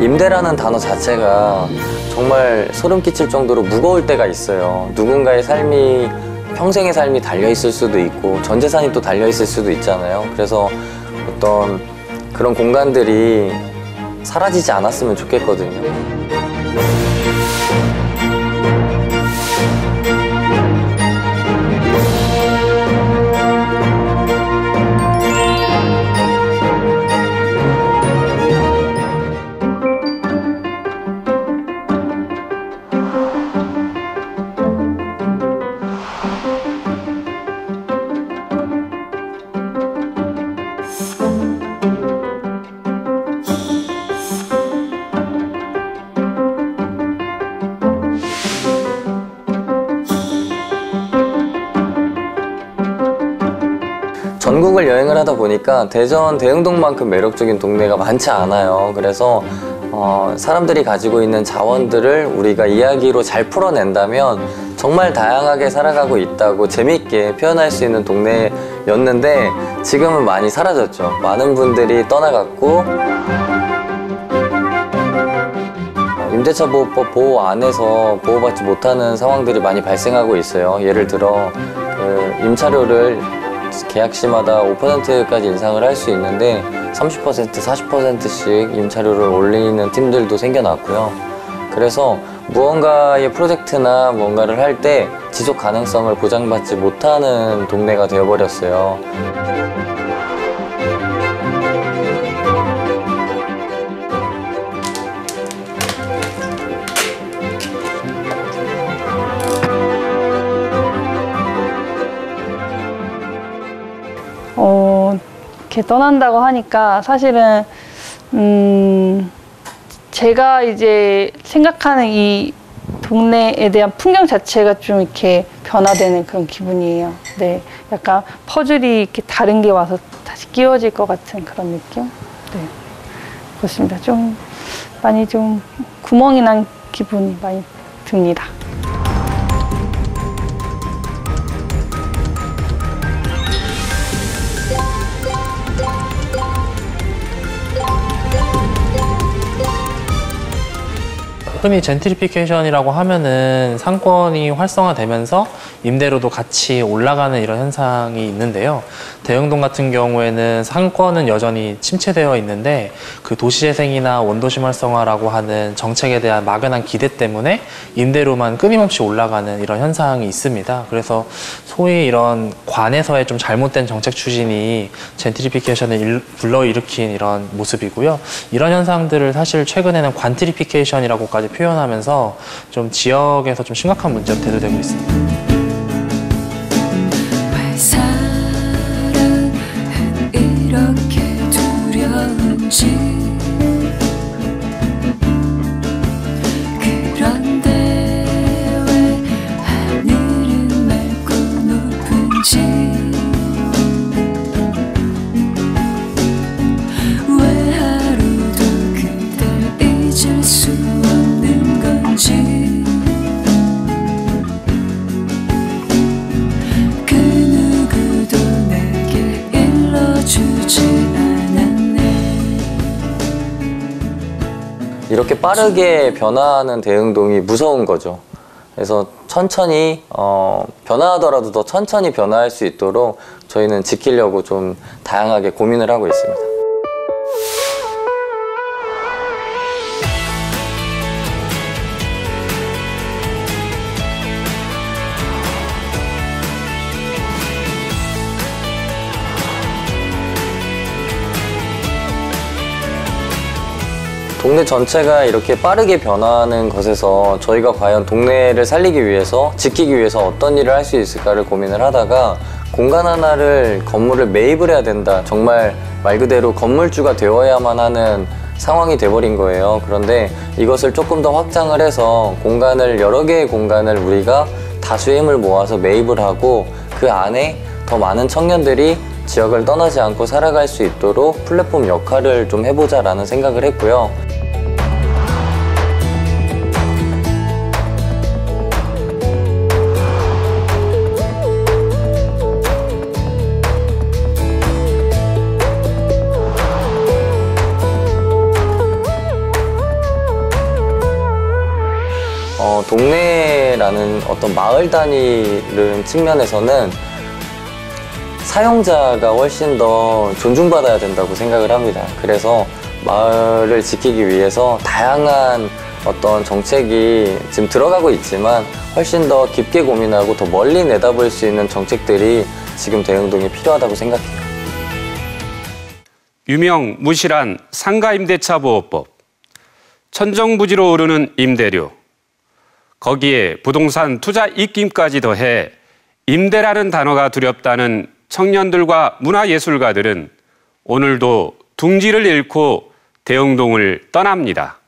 임대라는 단어 자체가 정말 소름 끼칠 정도로 무거울 때가 있어요. 누군가의 삶이 평생의 삶이 달려 있을 수도 있고 전 재산이 또 달려 있을 수도 있잖아요. 그래서 어떤 그런 공간들이 사라지지 않았으면 좋겠거든요. 전국을 여행을 하다 보니까 대전 대흥동만큼 매력적인 동네가 많지 않아요. 그래서 어, 사람들이 가지고 있는 자원들을 우리가 이야기로 잘 풀어낸다면 정말 다양하게 살아가고 있다고 재미있게 표현할 수 있는 동네였는데 지금은 많이 사라졌죠. 많은 분들이 떠나갔고 임대차 보호법 보호 안에서 보호받지 못하는 상황들이 많이 발생하고 있어요. 예를 들어 그 임차료를 계약 시마다 5%까지 인상을 할 수 있는데 30% 40%씩 임차료를 올리는 팀들도 생겨났고요. 그래서 무언가의 프로젝트나 뭔가를 할 때 지속 가능성을 보장받지 못하는 동네가 되어버렸어요. 이렇게 떠난다고 하니까 사실은 음, 제가 이제 생각하는 이 동네에 대한 풍경 자체가 좀 이렇게 변화되는 그런 기분이에요. 네, 약간 퍼즐이 이렇게 다른 게 와서 다시 끼워질 것 같은 그런 느낌. 네, 그렇습니다. 좀 많이 좀 구멍이 난 기분이 많이 듭니다. 흔히 젠트리피케이션이라고 하면은 상권이 활성화되면서 임대료도 같이 올라가는 이런 현상이 있는데요. 대흥동 같은 경우에는 상권은 여전히 침체되어 있는데 그 도시재생이나 원도심 활성화라고 하는 정책에 대한 막연한 기대 때문에 임대료만 끊임없이 올라가는 이런 현상이 있습니다. 그래서 소위 이런 관에서의 좀 잘못된 정책 추진이 젠트리피케이션을 일, 불러일으킨 이런 모습이고요. 이런 현상들을 사실 최근에는 관트리피케이션이라고까지 표현하면서 좀 지역에서 좀 심각한 문제로 대두되고 있습니다. 왜 사랑은 이렇게 두려운지 이렇게 빠르게 변화하는 대응동이 무서운 거죠. 그래서 천천히 어, 변화하더라도 더 천천히 변화할 수 있도록 저희는 지키려고 좀 다양하게 고민을 하고 있습니다. 동네 전체가 이렇게 빠르게 변화하는 것에서 저희가 과연 동네를 살리기 위해서 지키기 위해서 어떤 일을 할 수 있을까를 고민을 하다가 공간 하나를 건물을 매입을 해야 된다. 정말 말 그대로 건물주가 되어야만 하는 상황이 돼버린 거예요. 그런데 이것을 조금 더 확장을 해서 공간을 여러 개의 공간을 우리가 다수의 힘을 모아서 매입을 하고 그 안에 더 많은 청년들이 지역을 떠나지 않고 살아갈 수 있도록 플랫폼 역할을 좀 해보자 라는 생각을 했고요. 어, 동네라는 어떤 마을 단위는 측면에서는 사용자가 훨씬 더 존중받아야 된다고 생각을 합니다. 그래서 마을을 지키기 위해서 다양한 어떤 정책이 지금 들어가고 있지만 훨씬 더 깊게 고민하고 더 멀리 내다볼 수 있는 정책들이 지금 대응동에 필요하다고 생각해요. 유명 무실한 상가임대차 보호법, 천정부지로 오르는 임대료, 거기에 부동산 투자 입김까지 더해 임대라는 단어가 두렵다는 청년들과 문화예술가들은 오늘도 둥지를 잃고 대흥동을 떠납니다.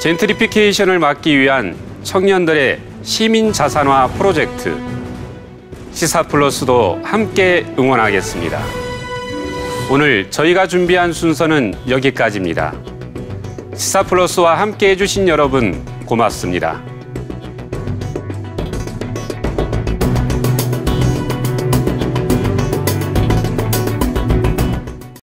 젠트리피케이션을 막기 위한 청년들의 시민 자산화 프로젝트 시사 플러스도 함께 응원하겠습니다. 오늘 저희가 준비한 순서는 여기까지입니다. 시사 플러스와 함께 해주신 여러분 고맙습니다.